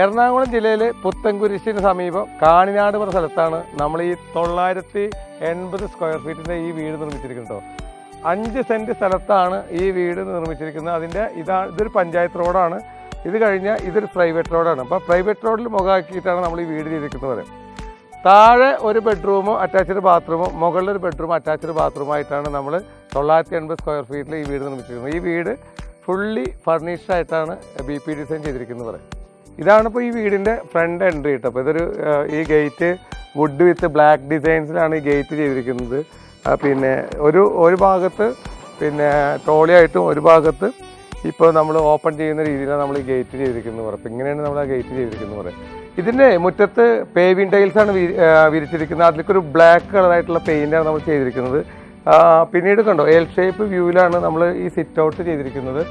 എറണാകുളം ജില്ലയിലെ പുത്തൻകുരിശിന് സമീപം കാണിനാട് പറഞ്ഞ സ്ഥലത്താണ് നമ്മൾ ഈ തൊള്ളായിരത്തി എൺപത് സ്ക്വയർ ഫീറ്റിന്റെ ഈ വീട് നിർമ്മിച്ചിരിക്കുന്നത് അഞ്ച് സെന്റ് സ്ഥലത്താണ് ഈ വീട് നിർമ്മിച്ചിരിക്കുന്നത്. അതിന്റെ ഇതാ ഇതൊരു പഞ്ചായത്ത് റോഡാണ്. ഇത് കഴിഞ്ഞാൽ ഇതൊരു പ്രൈവറ്റ് റോഡാണ് അപ്പോൾ പ്രൈവറ്റ് റോഡിൽ മുഖമാക്കിയിട്ടാണ് നമ്മൾ ഈ വീട് ചെയ്തിരിക്കുന്നത്. താഴെ ഒരു ബെഡ്റൂമും അറ്റാച്ച്ഡ് ബാത്റൂമും മുകളിൽ ഒരു ബെഡ്റൂം അറ്റാച്ച്ഡ് ബാത്റൂമായിട്ടാണ് നമ്മൾ തൊള്ളായിരത്തി എൺപത് സ്ക്വയർ ഫീറ്റിൽ ഈ വീട് നിർമ്മിച്ചിരിക്കുന്നത്. ഈ വീട് ഫുള്ളി ഫർണിഷ്ഡ് ആയിട്ടാണ് ബി പി ഡിസൈൻ ചെയ്തിരിക്കുന്നത്. പറയാം ഇതാണ് ഇപ്പോൾ ഈ വീടിന്റെ ഫ്രണ്ട് എൻട്രി കേട്ടോ അപ്പോൾ ഇതൊരു ഈ ഗേറ്റ് വുഡ് വിത്ത് ബ്ലാക്ക് ഡിസൈൻസിലാണ് ഈ ഗേറ്റ് ചെയ്തിരിക്കുന്നത്. പിന്നെ ഒരു ഒരു ഭാഗത്ത് പിന്നെ ടോളിയായിട്ടും ഒരു ഭാഗത്ത് ഇപ്പോൾ നമ്മൾ ഓപ്പൺ ചെയ്യുന്ന രീതിയിലാണ് നമ്മൾ ഈ ഗേറ്റ് ചെയ്തിരിക്കുന്നത് പറയുന്നത് അപ്പോൾ ഇങ്ങനെയാണ് നമ്മൾ ആ ഗേറ്റ് ചെയ്തിരിക്കുന്നത് പറയുന്നത് ഇതിന്റെ മുറ്റത്ത് പേവിങ് ടൈൽസാണ് വിരിച്ചിരിക്കുന്നത്. അതിലേക്കൊരു ബ്ലാക്ക് കളറായിട്ടുള്ള പെയിന്റാണ് നമ്മൾ ചെയ്തിരിക്കുന്നത്. പിന്നീട് കണ്ടോ എൽ ഷേപ്പ് വ്യൂവിലാണ് നമ്മൾ ഈ സിറ്റ് ഔട്ട് ചെയ്തിരിക്കുന്നത്.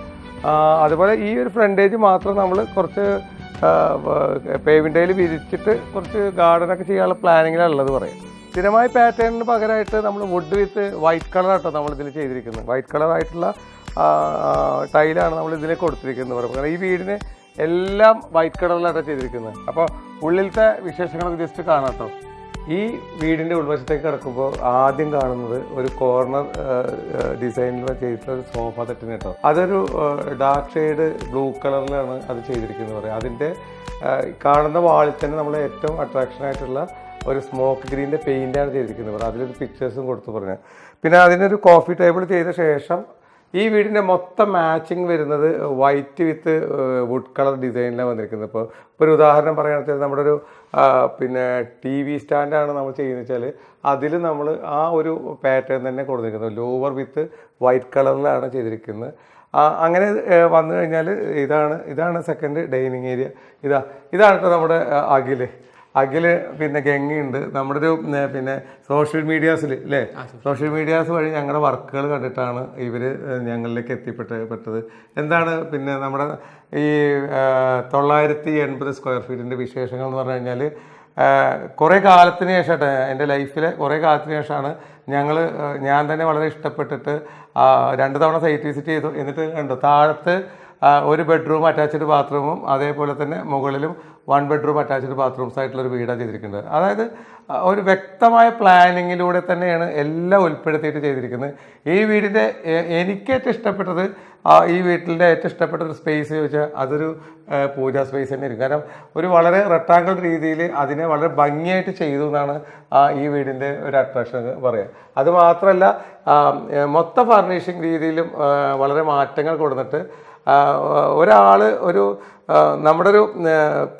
അതുപോലെ ഈ ഒരു ഫ്രണ്ടേജ് മാത്രം നമ്മൾ കുറച്ച് പേവിൻ ടൈൽ വിരിച്ചിട്ട് കുറച്ച് ഗാർഡനൊക്കെ ചെയ്യാനുള്ള പ്ലാനിങ്ങിലാണ് ഉള്ളത് പറയാം. സ്ഥിരമായ പാറ്റേണിന് പകരമായിട്ട് നമ്മൾ വുഡ് വിത്ത് വൈറ്റ് കളറാട്ടോ നമ്മൾ ഇതിൽ ചെയ്തിരിക്കുന്നത്. വൈറ്റ് കളറായിട്ടുള്ള ടൈലാണ് നമ്മൾ ഇതിൽ കൊടുത്തിരിക്കുന്നത് പറയാം. കാരണം ഈ വീടിന് എല്ലാം വൈറ്റ് കളറിലാണ് ചെയ്തിരിക്കുന്നത്. അപ്പോൾ ഉള്ളിലത്തെ വിശേഷങ്ങളൊക്കെ ജസ്റ്റ് കാണാം കേട്ടോ ഈ വീടിന്റെ ഉൾവശത്തേക്ക് കിടക്കുമ്പോൾ ആദ്യം കാണുന്നത് ഒരു കോർണർ ഡിസൈനിൽ ഒരു സോഫ തട്ടിന് കേട്ടോ അതൊരു ഡാർക്ക് ഷെയ്ഡ് ബ്ലൂ കളറിലാണ് അത് ചെയ്തിരിക്കുന്നത് പറയാം. അതിന്റെ കാണുന്ന വാളിൽ തന്നെ നമ്മൾ ഏറ്റവും അട്രാക്ഷൻ ആയിട്ടുള്ള ഒരു സ്മോക്ക് ഗ്രീന്റെ പെയിന്റാണ് ചെയ്തിരിക്കുന്നത് പറയാം. അതിലൊരു പിക്ചേഴ്സും കൊടുത്തു പറഞ്ഞു പിന്നെ അതിനൊരു കോഫി ടേബിൾ ചെയ്ത ശേഷം ഈ വീടിന്റെ മൊത്തം മാച്ചിങ് വരുന്നത് വൈറ്റ് വിത്ത് വുഡ് കളർ ഡിസൈനിലാണ് വന്നിരിക്കുന്നത്. ഇപ്പോൾ ഇപ്പോൾ ഒരു ഉദാഹരണം പറയുകയാണെന്ന് വെച്ചാൽ നമ്മുടെ ഒരു പിന്നെ ടി വി സ്റ്റാൻഡാണ് നമ്മൾ ചെയ്യുന്നത് വെച്ചാൽ അതിൽ നമ്മൾ ആ ഒരു പാറ്റേൺ തന്നെ കൊടുത്തിരിക്കുന്നത്. ലോവർ വിത്ത് വൈറ്റ് കളറിലാണ് ചെയ്തിരിക്കുന്നത്. അങ്ങനെ വന്നു കഴിഞ്ഞാൽ ഇതാണ് ഇതാണ് സെക്കൻഡ് ഡൈനിങ് ഏരിയ ഇതാ ഇതാണ് കേട്ടോ നമ്മുടെ ആ, അഖിൽ പിന്നെ ഗംഗയുണ്ട്. നമ്മുടെ ഒരു പിന്നെ സോഷ്യൽ മീഡിയാസിൽ അല്ലേ സോഷ്യൽ മീഡിയാസ് വഴി ഞങ്ങളുടെ വർക്കുകൾ കണ്ടിട്ടാണ് ഇവർ ഞങ്ങളിലേക്ക് എത്തിപ്പെട്ട് പെട്ടത്. എന്താണ് പിന്നെ നമ്മുടെ ഈ തൊള്ളായിരത്തി എൺപത് സ്ക്വയർ ഫീറ്റിന്റെ വിശേഷങ്ങൾ എന്ന് പറഞ്ഞു കഴിഞ്ഞാൽ കുറേ കാലത്തിന് ശേഷമായിട്ട് എന്റെ ലൈഫിലെ കുറേ കാലത്തിന് ശേഷമാണ് ഞങ്ങൾ ഞാൻ തന്നെ വളരെ ഇഷ്ടപ്പെട്ടിട്ട് രണ്ട് തവണ സൈറ്റ് വിസിറ്റ് ചെയ്തു. എന്നിട്ട് കണ്ടു താഴത്ത് ഒരു ബെഡ്റൂം അറ്റാച്ച്ഡ് ബാത്റൂമും അതേപോലെ തന്നെ മുകളിലും വൺ ബെഡ്റൂം അറ്റാച്ച്ഡ് ബാത്റൂംസ് ആയിട്ടുള്ള ഒരു വീടാണ് ചെയ്തിരിക്കുന്നത്. അതായത് ഒരു വ്യക്തമായ പ്ലാനിങ്ങിലൂടെ തന്നെയാണ് എല്ലാം ഉൾപ്പെടുത്തിയിട്ട് ചെയ്തിരിക്കുന്നത്. ഈ വീടിന്റെ എനിക്ക് ഏറ്റവും ഇഷ്ടപ്പെട്ടത് ഈ വീട്ടിന്റെ ഏറ്റവും ഇഷ്ടപ്പെട്ട ഒരു സ്പേസ് ചോദിച്ചാൽ അതൊരു പൂജാ സ്പേസ് തന്നെ ആയിരിക്കും കാരണം ഒരു വളരെ റെക്ടാങ്കിൾ രീതിയിൽ അതിനെ വളരെ ഭംഗിയായിട്ട് ചെയ്തു എന്നാണ് ഈ വീടിന്റെ ഒരു അട്രാക്ഷൻ എന്ന് പറയുക അതുമാത്രമല്ല മൊത്ത ഫർണിഷിങ് രീതിയിലും വളരെ മാറ്റങ്ങൾ കൊടുത്തിട്ട് ഒരാൾ ഒരു നമ്മുടെ ഒരു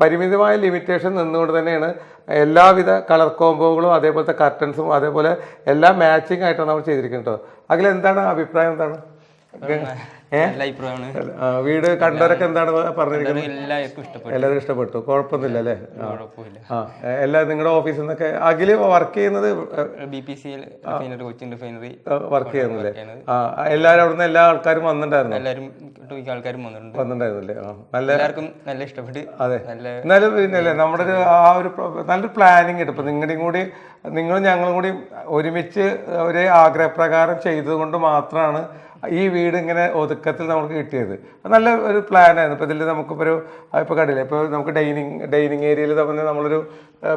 പരിമിതമായ ലിമിറ്റേഷൻ നിന്നുകൊണ്ട് തന്നെയാണ് എല്ലാവിധ കളർ കോംബോകളും അതേപോലത്തെ കർട്ടൻസും അതേപോലെ എല്ലാം മാച്ചിങ് ആയിട്ടാണ് നമ്മൾ ചെയ്തിരിക്കുന്നത്. അതിലെന്താണ് അഭിപ്രായം എന്താണ്? വീട് കണ്ടവരൊക്കെ എന്താണ് പറഞ്ഞിരിക്കുന്നത്? എല്ലാവർക്കും ഇഷ്ടപ്പെട്ടു. എല്ലാവരും ഇഷ്ടപ്പെട്ടു. കുഴപ്പമൊന്നുമില്ല അല്ലേ? ആ. എല്ലാ നിങ്ങളുടെ ഓഫീസിൽ നിന്നൊക്കെ അഖിൽ വർക്ക് ചെയ്യുന്നത് വർക്ക് ചെയ്യുന്നില്ലേ ആ. എല്ലാവരും അവിടുന്ന് എല്ലാ ആൾക്കാരും വന്നിട്ടുണ്ടായിരുന്നു? എല്ലാവരും ആൾക്കാരും വന്നിട്ടുണ്ട്. വന്നിട്ടുണ്ടായിരുന്നില്ലേ? നല്ല എല്ലാവർക്കും നല്ല ഇഷ്ടപ്പെട്ട് അതെ. നല്ല എന്നാലും പിന്നല്ലേ നമ്മുടെ ഒരു ആ ഒരു നല്ലൊരു പ്ലാനിങ് ഇട്ട് നിങ്ങളുടെ നിങ്ങളുടെയും കൂടി നിങ്ങളും ഞങ്ങളും കൂടി ഒരുമിച്ച് ഒരേ ആഗ്രഹപ്രകാരം ചെയ്തുകൊണ്ട് മാത്രമാണ് ഈ വീട് ഇങ്ങനെ ഒതുക്കത്തിൽ നമുക്ക് കിട്ടിയത്. നല്ല ഒരു പ്ലാനായിരുന്നു ഇപ്പോൾ ഇതിൽ നമുക്കിപ്പോൾ ഒരു ഇപ്പോൾ കണ്ടില്ല ഇപ്പോൾ നമുക്ക് ഡൈനിങ് ഡൈനിങ് ഏരിയയിൽ തന്നെ നമ്മളൊരു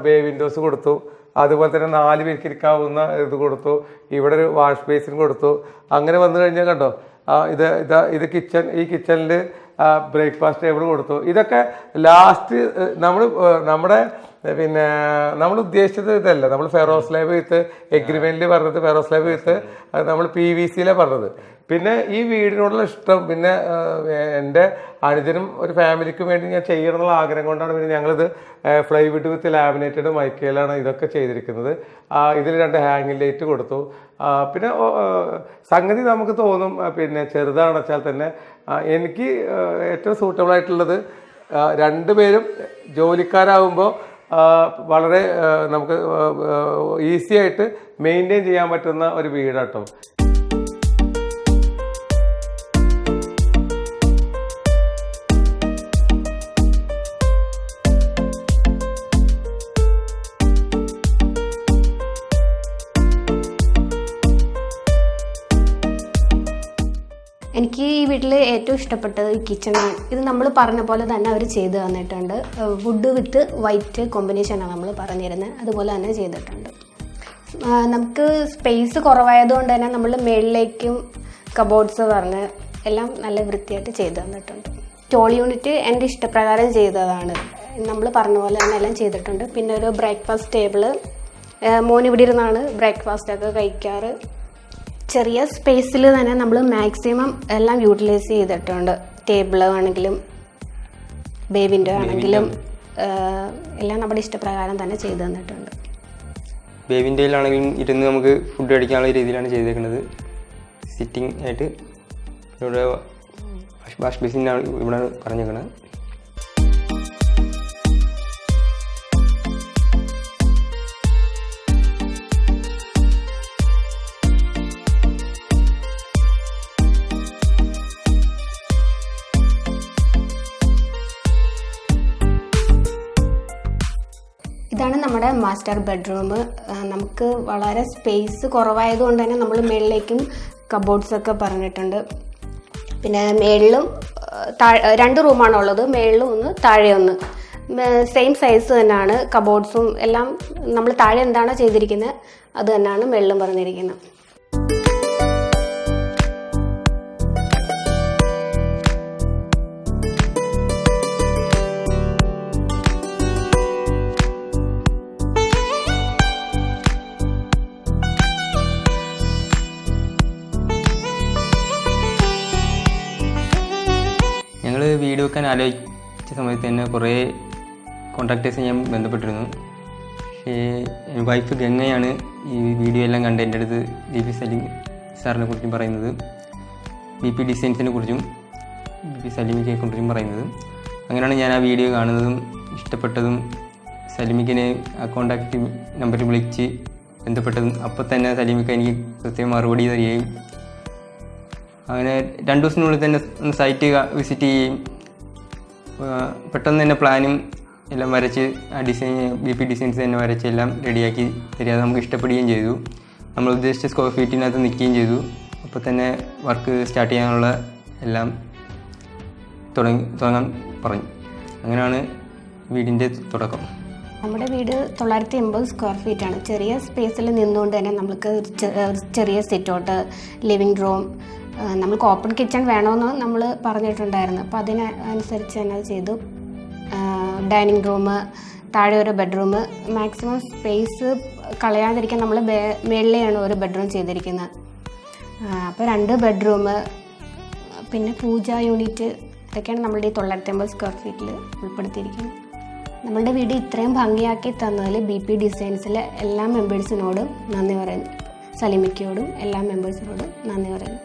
ബേ വിൻഡോസ് കൊടുത്തു. അതുപോലെ തന്നെ നാല് പേർക്ക് ഇരിക്കാവുന്ന ഇത് കൊടുത്തു. ഇവിടെ ഒരു വാഷ് ബേസിൻ കൊടുത്തു. അങ്ങനെ വന്നു കഴിഞ്ഞാൽ കണ്ടോ ഇത് ഇതാ ഇത് കിച്ചൺ ഈ കിച്ചണിൽ ബ്രേക്ക്ഫാസ്റ്റ് ടേബിൾ കൊടുത്തു. ഇതൊക്കെ ലാസ്റ്റ് നമ്മൾ നമ്മുടെ പിന്നെ നമ്മൾ ഉദ്ദേശിച്ചത് ഇതല്ല. നമ്മൾ ഫെറോസ് ലാബ് വിത്ത് എഗ്രിമെന്റിൽ പറഞ്ഞത് ഫെറോസ് ലാബ് വിത്ത് നമ്മൾ പി വി സിയിലെ പറഞ്ഞത്. പിന്നെ ഈ വീടിനോടുള്ള ഇഷ്ടം പിന്നെ എന്റെ അനുജനും ഒരു ഫാമിലിക്കും വേണ്ടി ഞാൻ ചെയ്യണം എന്നുള്ള ആഗ്രഹം കൊണ്ടാണ് പിന്നെ ഞങ്ങളിത് ഫ്ലൈവുഡ് വിത്ത് ലാമിനേറ്റഡ് മൈക്കയിലാണ് ഇതൊക്കെ ചെയ്തിരിക്കുന്നത്. ഇതിൽ രണ്ട് ഹാങ്ങിങ് ലൈറ്റ് കൊടുത്തു. പിന്നെ സംഗതി നമുക്ക് തോന്നും പിന്നെ ചെറുതാണെന്ന് വെച്ചാൽ തന്നെ എനിക്ക് ഏറ്റവും സൂട്ടബിൾ ആയിട്ടുള്ളത് രണ്ടുപേരും ജോലിക്കാരാകുമ്പോൾ വളരെ നമുക്ക് ഈസി ആയിട്ട് മെയിന്റെയിൻ ചെയ്യാൻ പറ്റുന്ന ഒരു വീടാട്ടോ. എനിക്ക് ഈ വീട്ടിൽ ഏറ്റവും ഇഷ്ടപ്പെട്ടത് കിച്ചണാണ് ഇത് നമ്മൾ പറഞ്ഞ പോലെ തന്നെ അവർ ചെയ്തു തന്നിട്ടുണ്ട്. വുഡ് വിത്ത് വൈറ്റ് കോമ്പിനേഷനാണ് നമ്മൾ പറഞ്ഞിരുന്നത് അതുപോലെ തന്നെ ചെയ്തിട്ടുണ്ട്. നമുക്ക് സ്പേസ് കുറവായതുകൊണ്ട് തന്നെ നമ്മൾ മേളിലേക്കും കബോർഡ്സ് പറഞ്ഞ് എല്ലാം നല്ല വൃത്തിയായിട്ട് ചെയ്തു തന്നിട്ടുണ്ട്. ടോൾ യൂണിറ്റ് എന്റെ ഇഷ്ടപ്രകാരം ചെയ്തതാണ്. നമ്മൾ പറഞ്ഞ പോലെ തന്നെ എല്ലാം ചെയ്തിട്ടുണ്ട്. പിന്നെ ഒരു ബ്രേക്ക്ഫാസ്റ്റ് ടേബിൾ മോൻ ഇവിടെ ഇരുന്നാണ് ബ്രേക്ക്ഫാസ്റ്റൊക്കെ കഴിക്കാറ്. ചെറിയ സ്പേസിൽ തന്നെ നമ്മൾ മാക്സിമം എല്ലാം യൂട്ടിലൈസ് ചെയ്തിട്ടുണ്ട്. ടേബിൾ ആണെങ്കിലും ബേബിന്റെ ആണെങ്കിലും എല്ലാം നമ്മുടെ ഇഷ്ടപ്രകാരം തന്നെ ചെയ്തു തന്നിട്ടുണ്ട്. ബേബിന്റെ ബേബിന്റെയിലാണെങ്കിലും ഇരുന്ന് നമുക്ക് ഫുഡ് കഴിക്കാനുള്ള രീതിയിലാണ് ചെയ്തേക്കുന്നത്. സിറ്റിംഗ് ആയിട്ട് ഇവിടെ വാഷ് ബേസിന്റെ ഇവിടെ പറഞ്ഞേക്കുന്നത് ഇതാണ് നമ്മുടെ മാസ്റ്റർ ബെഡ്റൂം നമുക്ക് വളരെ സ്പേസ് കുറവായതുകൊണ്ട് തന്നെ നമ്മൾ മുകളിലേക്കും കബോർഡ്സൊക്കെ പറഞ്ഞിട്ടുണ്ട്. പിന്നെ മേളിലും താഴെ രണ്ട് റൂമാണ് ഉള്ളത്. മുകളിലും ഒന്ന് താഴെ ഒന്ന്. സെയിം സൈസ് തന്നെയാണ്. കബോർഡ്സും എല്ലാം നമ്മൾ താഴെ എന്താണോ ചെയ്തിരിക്കുന്നത്? അത് തന്നെയാണ് മേളിലും പറഞ്ഞിരിക്കുന്നത്. ആലോചിച്ച സമയത്ത് തന്നെ കുറേ കോൺട്രാക്ടേഴ്സ് ഞാൻ ബന്ധപ്പെട്ടിരുന്നു. പക്ഷേ വൈഫ് ഗംഗയാണ് ഈ വീഡിയോ എല്ലാം കണ്ട് എന്റെ അടുത്ത് ബി പി സലീം സാറിനെ കുറിച്ചും പറയുന്നത്. ബി പി ഡിസൈൻസിനെ കുറിച്ചും ബി പി സലീമിക്കയെ കുറിച്ചും പറയുന്നത്. അങ്ങനെയാണ് ഞാൻ ആ വീഡിയോ കാണുന്നതും ഇഷ്ടപ്പെട്ടതും സലീമിക്കിനെ ആ കോൺടാക്റ്റ് നമ്പറിൽ വിളിച്ച് ബന്ധപ്പെട്ടതും. അപ്പോൾ തന്നെ സലീമിക്ക എനിക്ക് കൃത്യം മറുപടി തരികയും അങ്ങനെ രണ്ടു ദിവസത്തിനുള്ളിൽ തന്നെ സൈറ്റ് വിസിറ്റ് ചെയ്യുകയും പെട്ടെന്ന് തന്നെ പ്ലാനും എല്ലാം വരച്ച് ആ ഡിസൈൻ ബി പി ഡിസൈൻസ് തന്നെ വരച്ച് എല്ലാം റെഡിയാക്കി തരിക. നമുക്ക് ഇഷ്ടപ്പെടുകയും ചെയ്തു. നമ്മൾ ഉദ്ദേശിച്ച സ്ക്വയർ ഫീറ്റിനകത്ത് നിൽക്കുകയും ചെയ്തു. അപ്പോൾ തന്നെ വർക്ക് സ്റ്റാർട്ട് ചെയ്യാനുള്ള എല്ലാം തുടങ്ങി തുടങ്ങാൻ പറഞ്ഞു. അങ്ങനെയാണ് വീടിന്റെ തുടക്കം. നമ്മുടെ വീട് തൊള്ളായിരത്തി എൺപത് സ്ക്വയർ ഫീറ്റ് ആണ്. ചെറിയ സ്പേസിൽ നിന്നുകൊണ്ട് തന്നെ ഒരു ചെറിയ സിറ്റൗട്ട് ലിവിങ് റൂം നമുക്ക് ഓപ്പൺ കിച്ചൺ വേണമെന്ന് നമ്മൾ പറഞ്ഞിട്ടുണ്ടായിരുന്നു. അപ്പോൾ അതിന് അനുസരിച്ച് തന്നെ അത് ചെയ്തു. ഡൈനിങ് റൂം താഴെ ഒരു ബെഡ്റൂം മാക്സിമം സ്പേസ് കളയാതിരിക്കാൻ നമ്മൾ മേളിലെയാണ് ഒരു ബെഡ്റൂം ചെയ്തിരിക്കുന്നത്. അപ്പോൾ രണ്ട് ബെഡ്റൂം പിന്നെ പൂജ യൂണിറ്റ് ഇതൊക്കെയാണ് നമ്മളുടെ ഈ തൊള്ളായിരത്തി അമ്പത് സ്ക്വയർ ഫീറ്റിൽ ഉൾപ്പെടുത്തിയിരിക്കുന്നത്. നമ്മളുടെ വീട് ഇത്രയും ഭംഗിയാക്കി തന്നതിൽ ബി പി ഡിസൈൻസിലെ എല്ലാ മെമ്പേഴ്സിനോടും നന്ദി പറയുന്നു. സലിമിക്കയോടും എല്ലാ മെമ്പേഴ്സിനോടും നന്ദി പറയുന്നു.